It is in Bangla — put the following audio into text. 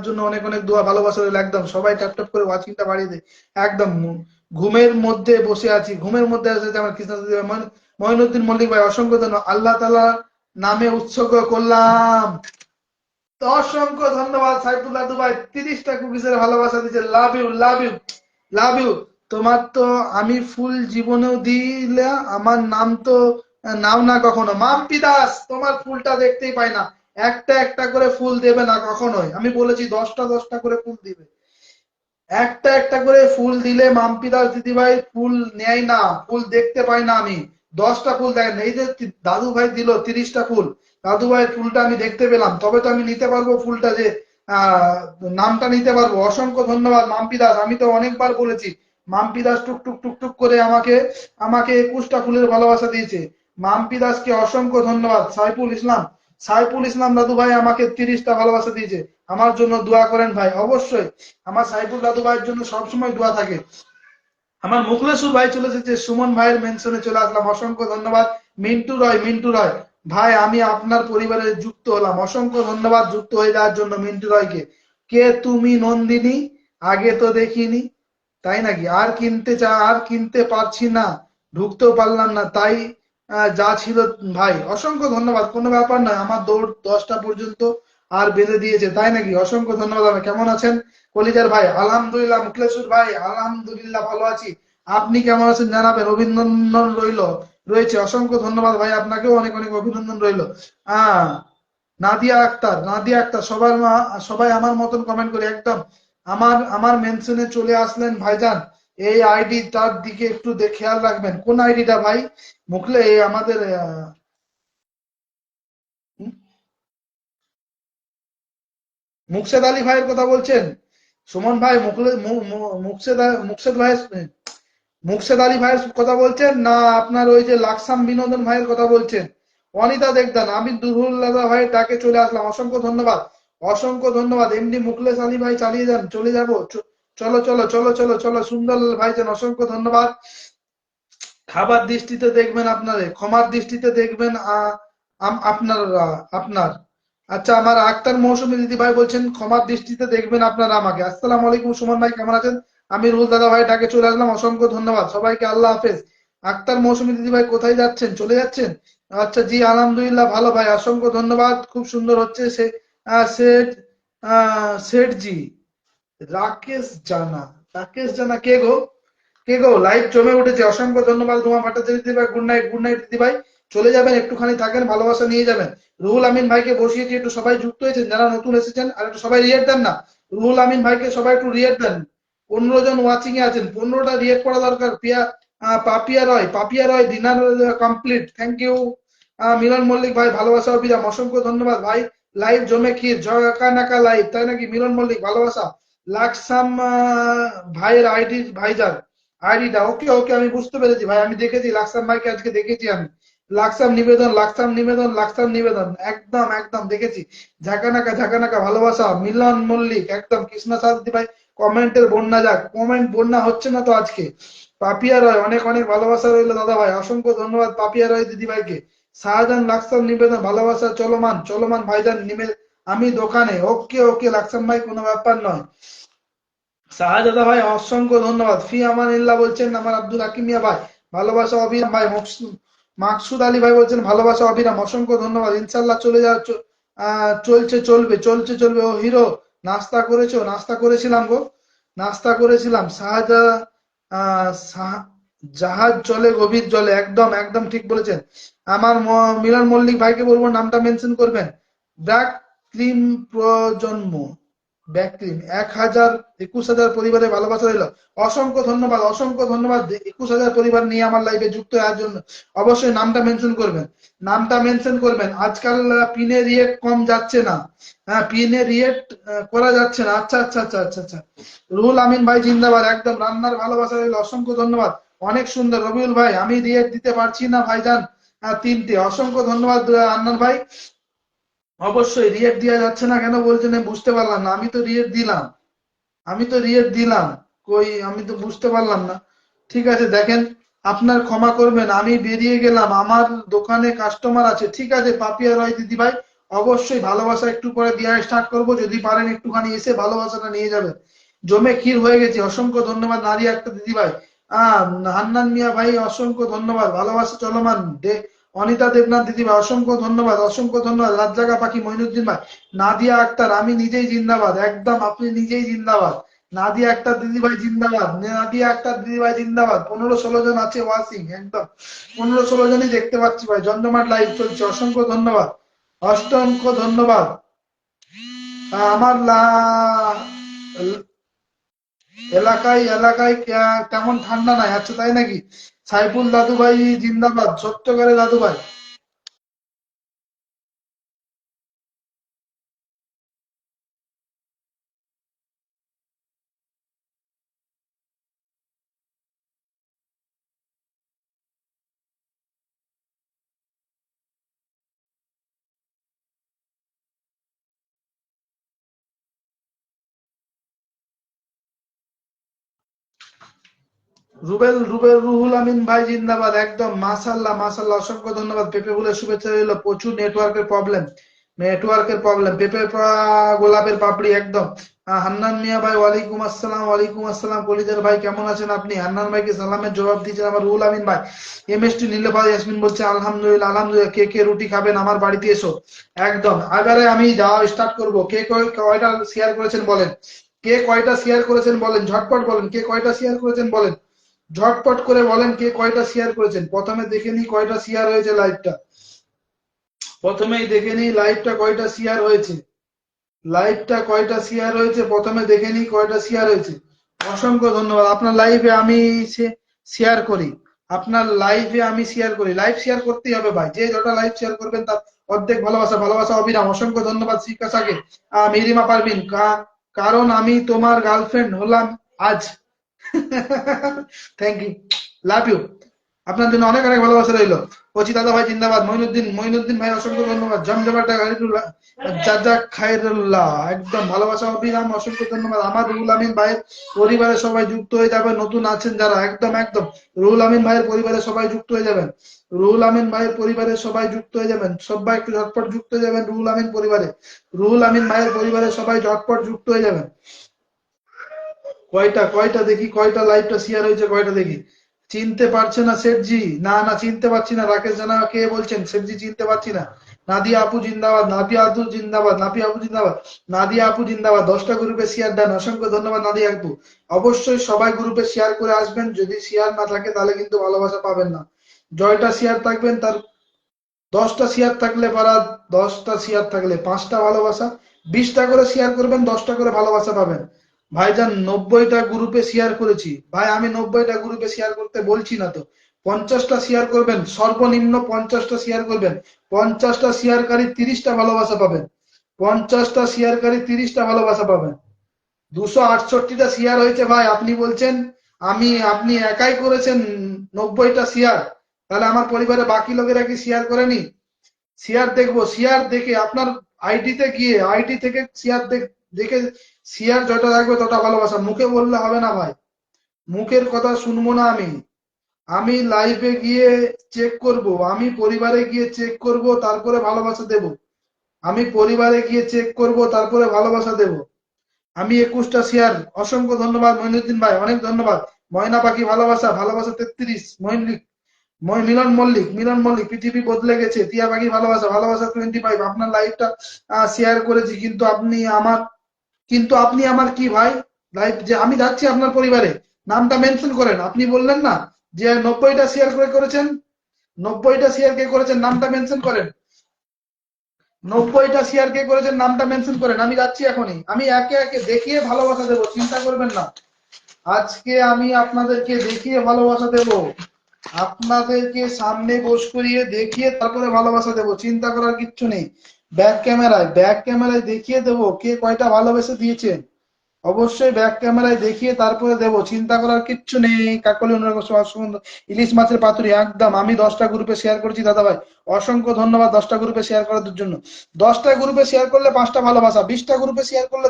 আপনার জন্য অনেক অনেক দোয়া, ভালোবাসা রইল, একদম। সবাই ট্যাপ ট্যাপ করে ওয়াচিংটা বাড়িয়ে দেয়। একদম। ঘুমের মধ্যে বসে আছি। ঘুমের মধ্যে আছে আমার কৃষ্ণ মহিনুদ্দিন মল্লিক ভাই, অসংখ্য ধন্যবাদ। আল্লাহ তালা নামে উৎসর্গ করলাম। অসংখ্য ধন্যবাদ সাইফুল্লাহ দুবাই তিরিশটা কুকিজের ভালোবাসা দিচ্ছে love you love you love you তোমার তো আমি ফুল জীবনেও দিলে আমার নাম তো নাও না কখনো। মাম্পি দাস তোমার ফুলটা দেখতেই পাই না। একটা একটা করে ফুল দেবে না কখনোই। আমি বলেছি দশটা দশটা করে ফুল দিবে। একটা একটা করে ফুল দিলে মাম্পি দাস দিদিভাই ফুল নেয় না, ফুল দেখতে পাই না আমি। দশটা ফুল দেখেন, এই যে দাদু ভাই দিল তিরিশটা ফুল দাদু ভাইয়ের ফুলটা আমি দেখতে পেলাম। তবে তো আমি নিতে পারব ফুলটা যে নামটা নিতে পারব। অসংখ্য ধন্যবাদ মাম্পি দাস আমি তো অনেকবার বলেছি মাম্পি দাস টুকটুক টুক টুক টুক করে আমাকে আমাকে একুশটা ফুলের ভালোবাসা দিয়েছে। মাম্পি দাসকে অসংখ্য ধন্যবাদ। সাইফুল ইসলাম সাইফুল ইসলাম দাদু ভাই আমাকে তিরিশটা ভালোবাসা দিয়েছে। আমার জন্য দোয়া করেন ভাই, অবশ্যই। আমার সাইফুল দাদু ভাইয়ের জন্য সবসময় দোয়া থাকে। আমার মুখলেসুর ভাই চলে এসেছে, সুমন ভাইয়ের মেনশনে চলে আসলাম। অসংখ্য ধন্যবাদ। মিন্টু রয় মিন্টু রয়। ভাই, আমি আপনার পরিবারে যুক্ত হলাম। অসংখ্য ধন্যবাদ যুক্ত হয়ে যাওয়ার জন্য মিন্টু রয়কে। কে তুমি নন্দিনী? আগে তো দেখিনি। তাই নাকি? আর কিনতে চা আর কিনতে পারছি না। ঢুকতেও পারলাম না। তাই যা ছিল, ভাই, অসংখ্য ধন্যবাদ। কোনো ব্যাপার নয় আমার দৌড় দশটা পর্যন্ত আর বেঁধে দিয়েছে, তাই নাকি? অসংখ্য ধন্যবাদ আমি কেমন আছেন? কলিজার ভাই, আলহামদুলিল্লাহ মুখলেশ্বর ভাই, আলহামদুলিল্লাহ, ভালো আছি। আপনি কেমন আছেন জানাবেন? অভিনন্দন রইল। রয়েছে, অসংখ্য ধন্যবাদ ভাই, আপনাকেও অনেক অনেক অভিনন্দন রইল। আহ, নাদিয়া আক্তার নাদিয়া আক্তার, সবার সবাই আমার মতন কমেন্ট করে, একদম। আমার আমার মেনশনে চলে আসলেন ভাইজান। এই আইডি তার দিকে একটু খেয়াল রাখবেন। কোন আইডিটা ভাই? মুখলে আমাদের মুকসেদ আলী ভাইয়ের কথা বলছেন? সুমন ভাই মুকসেদ মুকসেদ ভাই মুকসেদ আলী ভাইয়ের কথা বলছেন না আপনার ওই যে লাকসাম বিনোদন ভাইয়ের কথা বলছেন? অনিতা দেখদান আমি দুরুল্লাহ ভাই তাকে চলে আসলাম। অসংখ্য ধন্যবাদ। অসংখ্য ধন্যবাদ। এমডি মুকলেশ আলী ভাই চালিয়ে যান, চলে যাব। চলো চলো চলো চলো চলো, সুন্দর ভাইজান, অসংখ্য ধন্যবাদ। খাবার দৃষ্টিতে দেখবেন আপনারে ক্ষমার দৃষ্টিতে দেখবেন আপনার আপনার। আচ্ছা আমার আক্তার মৌসুমী দিদি ভাই বলছেন, ক্ষমার দৃষ্টিতে দেখবেন আপনারা আমাকে। আসসালাম আলাইকুম, সুমন ভাই, কেমন আছেন? আমি রুল দাদা ভাই ডাকে চলে আসলাম, অসংখ্য ধন্যবাদ। সবাইকে আল্লাহ হাফেজ। আক্তার মৌসুমী দিদি ভাই কোথায় যাচ্ছেন? চলে যাচ্ছেন? আচ্ছা জি, আলহামদুলিল্লাহ, ভালো ভাই, অসংখ্য ধন্যবাদ। খুব সুন্দর হচ্ছে সে সেট সেট জি। রাকেশ জানা। রাকেশ জানা কে গো? কে গো? লাইভ জমে উঠেছে। অসংখ্য ধন্যবাদ রুমা ভট্টাচার্য দিদি ভাই গুড নাইট গুড নাইট দিদি ভাই চলে যাবেন, একটুখানি থাকেন, ভালোবাসা নিয়ে যাবেন। রুহুল আমিন ভাইকে বসিয়েছি, একটু সবাই যুক্ত হয়েছেন, যারা নতুন এসেছেন, আর একটু সবাই রিয়েট দেন না। রুহুল আমিন ভাইকে সবাই একটু রিয়েট দেন। পনেরো জন ওয়াচিং এ আছেন। পনেরোটা রিয়েট করা দরকার। Piya Papiya Roy Papiya Roy dinner complete thank you Milan Mallick ভাই, ভালোবাসা অভিরাম। অসংখ্য ধন্যবাদ ভাই। লাইভ জমে ক্ষীর জকা নাকা লাইভ তাই নাকি? মিলন মল্লিক, ভালোবাসা। লাকসাম ভাইয়ের আইডি ভাইজার আইডিটা, ওকে ওকে আমি বুঝতে পেরেছি। ভাই, আমি দেখেছি, লাকসাম ভাইকে আজকে দেখেছি আমি। লাকসাম নিবেদন লাকসাম নিবেদন লাকসাম নিবেদন। একদম একদম দেখেছি। ঝাঁকানাকা ঝাঁকানাকা ভালোবাসা, মিলন মল্লিক, একদম। কৃষ্ণ সাদি ভাই, কমেন্টের বন্যা যাক। কমেন্ট বন্যা হচ্ছে না তো আজকে। পাপিয়া রয়, অনেক অনেক ভালোবাসা রইল দাদা ভাই। অসংখ্য ধন্যবাদ পাপিয়া রয় দিদি ভাইকে। শাহজাহান, লাকসাম নিবেদন, ভালোবাসা চলমান চলমান ভাইজান নিমে আমি দোকানে। ওকে ওকে, লাকসাম ভাই, কোনো ব্যাপার নয়। শাহজাদা ভাই, অসংখ্য ধন্যবাদ। ফি আমান ইল্লা বলছেন, আমার আব্দুল হাকিমিয়া ভাই, ভালোবাসা অবিরাম ভাই মাকসুদ আলী ভাই বলছেন, ভালোবাসা অবিরাম অসংখ্য ধন্যবাদ। ইনশাল্লাহ চলে যাওয়া চলছে, চলবে চলছে, চলবে। ও হিরো, নাস্তা করেছ? নাস্তা করেছিলাম গো। নাস্তা করেছিলাম। শাহজাহা জাহাজ চলে, গভীর জলে। একদম একদম ঠিক বলেছেন। আমার মিলন মল্লিক ভাইকে বলব, নামটা মেনশন করবেন। ব্র্যাক ক্রিম প্রজন্ম। ব্যাকক্রিম এক হাজার, একুশ হাজার পরিবারে ভালোবাসা রইল। অসংখ্য ধন্যবাদ অসংখ্য ধন্যবাদ একুশ হাজার পরিবার নিয়ে আমার লাইফে যুক্ত হওয়ার জন্য। অবশ্যই নামটা মেনশন করবেন। নামটা মেনশন করবেন। আজকাল পিনে রিয়েট কম যাচ্ছে না। হ্যাঁ পিনে রিয়েট করা যাচ্ছে না। আচ্ছা আচ্ছা আচ্ছা আচ্ছা আচ্ছা। রুহুল আমিন ভাই, জিন্দাবাদ। একদম রান্নার ভালোবাসা রইল। অসংখ্য ধন্যবাদ। অনেক সুন্দর। রবিউল ভাই, আমি রিয়েট দিতে পারছি না ভাইজান। তিনটে। অসংখ্য ধন্যবাদ আন্নান ভাই। অবশ্যই রিয়েট দেওয়া যাচ্ছে না কেন বলছেন বুঝতে পারলাম না। আমি তো রিয়েট দিলাম। আমি তো রিয়েট দিলাম। কই, আমি তো বুঝতে পারলাম না। ঠিক আছে, দেখেন, আপনার ক্ষমা করবেন। আমি বেরিয়ে গেলাম। আমার দোকানে কাস্টমার আছে। ঠিক আছে, পাপিয়া রয় দিদি ভাই, অবশ্যই ভালোবাসা একটু পরে দেওয়া স্টার্ট করব। যদি পারেন একটুখানি এসে ভালোবাসাটা নিয়ে যাবেন। জমে ক্ষীর হয়ে গেছে। অসংখ্য ধন্যবাদ নারী একটা দিদি ভাই। হান্নান মিয়া ভাই, অসংখ্য ধন্যবাদ। ভালোবাসা চলমান। অনিতা দেবনাথ দিদি ভাই, অসংখ্য ধন্যবাদ অসংখ্য ধন্যবাদ। রাজ্জাকা পাখি মইনুদ্দিন ভাই, নাদিয়া আক্তার, আমি নিজেই জিন্দাবাদ, একদম আপনি নিজেই জিন্দাবাদ। নাদিয়া আক্তার দিদি ভাই জিন্দাবাদ, নাদিয়া আক্তার দিদি ভাই জিন্দাবাদ। পনেরো ষোলো জন আছে ওয়াসিং একদম। পনেরো ষোলো জনই দেখতে পাচ্ছি ভাই জমজমাট লাইভ চলছে, অসংখ্য ধন্যবাদ। অসংখ্য ধন্যবাদ। আমার এলাকায় এলাকায় কে- তেমন ঠান্ডা নাই আচ্ছা তাই নাকি? সাইফুল দাদু ভাই জিন্দাবাদ সত্যকারে দাদু ভাই রুবেল রুবেল রুহুল আমিন ভাই, জিন্দাবাদ, একদম। মাশাল্লাহ মাশাল্লাহ অসংখ্য ধন্যবাদ। পেপে ফুলের শুভেচ্ছা রইল। প্রচুর নেটওয়ার্কের প্রবলেম নেটওয়ার্কের প্রবলেম পেপে গোলাপের পাপড়ি, একদম। হান্নান মিয়া ভাই, ওয়ালাইকুম আসসালাম ওয়ালাইকুম আসসালাম। কলিজার ভাই, কেমন আছেন আপনি? হান্নান ভাইকে সালামের জবাব দিয়েছেন আমার রুহুল আমিন ভাই। M S T Nilfa Yasmin বলছে, আলহামদুলিল্লাহ আলহামদুলিল্লাহ, কে কে রুটি খাবেন? আমার বাড়িতে এসো। একদম। এবারে আমি যাওয়া স্টার্ট করব। কে কয়টা শেয়ার করেছেন বলেন? কে কয়টা শেয়ার করেছেন বলেন? ঝটপট বলেন। কে কয়টা শেয়ার করেছেন বলেন? ঝটপট করে বলেন কে কয়টা শেয়ার করেছেন। প্রথমে দেখে নি কয়টা শেয়ার হয়েছে লাইভটা প্রথমেই দেখে নি লাইভটা কয়টা শেয়ার হয়েছে। লাইভটা কয়টা শেয়ার হয়েছে, প্রথমে দেখে নি কয়টা শেয়ার হয়েছে। অসংখ্য ধন্যবাদ। আপনার লাইভে আমি শেয়ার করি। আপনার লাইভে আমি শেয়ার করি। লাইভ শেয়ার করতেই হবে ভাই। যে যটা লাইভ শেয়ার করবেন তার অর্ধেক ভালোবাসা ভালোবাসা অবিরাম। অসংখ্য ধন্যবাদ শিকাসাকে মেরিমা পারবিন কারণ আমি তোমার গার্লফ্রেন্ড হলাম আজ। থ্যাংক ইউ লাভ ইউ আপনার জন্য অনেক অনেক ভালোবাসা রইল। কচি দাদা ভাই, জিন্দাবাদ। মইনুদ্দিন মইনুদ্দিন ভাই, অসংখ্য ধন্যবাদ। জমজমাটা জাজা খায়রুল্লাহ, একদম ভালোবাসা অবিরাম অসংখ্য ধন্যবাদ। আমার রুহুল আমিন ভাইয়ের পরিবারের সবাই যুক্ত হয়ে যাবে। নতুন আছেন যারা, একদম একদম। রুহুল আমিন ভাইয়ের পরিবারের সবাই যুক্ত হয়ে যাবেন। রুহুল আমিন ভাইয়ের পরিবারের সবাই যুক্ত হয়ে যাবেন। সবাই একটু ঝটপট যুক্ত হয়ে যাবেন রুহুল আমিন পরিবারে। রুহুল আমিন ভাইয়ের পরিবারের সবাই ঝটপট যুক্ত হয়ে যাবেন। কয়টা কয়টা দেখি, কয়টা লাইভটা শেয়ার হয়েছে, কয়টা দেখি? চিনতে পারছে না শেঠজি। না না, চিনতে পারছি না। রাকেশ জানা কে বলছেন? শেঠজি, চিনতে পারছি না। নাদিয়া আপু জিন্দাবাদ, নাদিয়া আপু জিন্দাবাদ, নাপিয়া আপু জিন্দাবাদ, নাদিয়া আপু জিন্দাবাদ। দশটা গ্রুপে শেয়ার দেন অসংখ্য ধন্যবাদ, নাদিয়া আপু। অবশ্যই সবাই গ্রুপে শেয়ার করে আসবেন। যদি শেয়ার না থাকে, তাহলে কিন্তু ভালোবাসা পাবেন না। জয়টা শেয়ার থাকবেন, তার দশটা শেয়ার থাকলে পারা দশটা শেয়ার থাকলে পাঁচটা ভালোবাসা। বিশটা করে শেয়ার করবেন, দশটা করে ভালোবাসা পাবেন। ভাইজান নব্বইটা গ্রুপে শেয়ার করেছি। ভাই, আমি নব্বইটা গ্রুপে শেয়ার করতে বলছি না তো। পঞ্চাশটা শেয়ার করবেন, সর্বনিম্ন পঞ্চাশটা শেয়ার করবেন। পঞ্চাশটা শেয়ারকারী তিরিশটা ভালোবাসা পাবেন। পঞ্চাশটা শেয়ারকারী তিরিশটা ভালোবাসা পাবেন। দুশো আটষট্টিটা শেয়ার হয়েছে ভাই, আপনি বলছেন, আমি, আপনি একাই করেছেন নব্বইটা শেয়ার তাহলে আমার পরিবারে বাকি লোকেরা কি শেয়ার করেনি? শেয়ার দেখব শেয়ার দেখে আপনার আইডিতে গিয়ে আইডি থেকে শেয়ার দেখে শেয়ার যতটা রাখবে ততটা ভালোবাসা। মুখে বললে হবে না ভাই। মুখের কথা শুনব না আমি। আমি লাইফে গিয়ে চেক করব। আমি পরিবারে গিয়ে চেক করব, তারপরে ভালোবাসা দেব। আমি পরিবারে গিয়ে চেক করব, তারপরে ভালোবাসা দেব। আমি একুশটা শেয়ার অসংখ্য ধন্যবাদ মইনুদ্দিন ভাই, অনেক ধন্যবাদ। ময়না পাখি ভালোবাসা ভালোবাসা তেত্রিশ মই মিলন মল্লিক মিলন মল্লিক, পৃথিবী বদলে গেছে। টিয়া পাখি ভালোবাসা ভালোবাসা টোয়েন্টি ফাইভ আপনার লাইফটা শেয়ার করেছি, কিন্তু আপনি আমার কিন্তু আপনি আমার কি ভাই? লাইভ যে আমি যাচ্ছি আপনার পরিবারে, নামটা মেনশন করেন। আপনি বললেন না যে নব্বইটা শেয়ার করে করেছেন? নব্বইটা শেয়ার কে করেছেন? নামটা মেনশন করেন। নব্বইটা শেয়ার কে করেছেন? নামটা মেনশন করেন। আমি যাচ্ছি এখনই। আমি একে একে দেখিয়ে ভালোবাসা দেবো। চিন্তা করবেন না। আজকে আমি আপনাদেরকে দেখিয়ে ভালোবাসা দেব। আপনাদেরকে সামনে বস করিয়ে দেখিয়ে তারপরে ভালোবাসা দেব। চিন্তা করার কিচ্ছু নেই। ব্যাক ক্যামেরায় ব্যাক ক্যামেরায় দেখিয়ে দেবো কে কয়টা ভালোবেসে দিয়েছেন অবশ্যই ব্যাক ক্যামেরায় দেখিয়ে তারপরে দেবো। চিন্তা করার কিচ্ছু নেই। কাকলি ইলিশ মাছের পাতুরি, একদম। আমি দশটা গ্রুপে শেয়ার করেছি দাদা ভাই অসংখ্য ধন্যবাদ দশটা গ্রুপে শেয়ার করার জন্য। দশটা গ্রুপে শেয়ার করলে পাঁচটা ভালোবাসা, বিশটা গ্রুপে শেয়ার করলে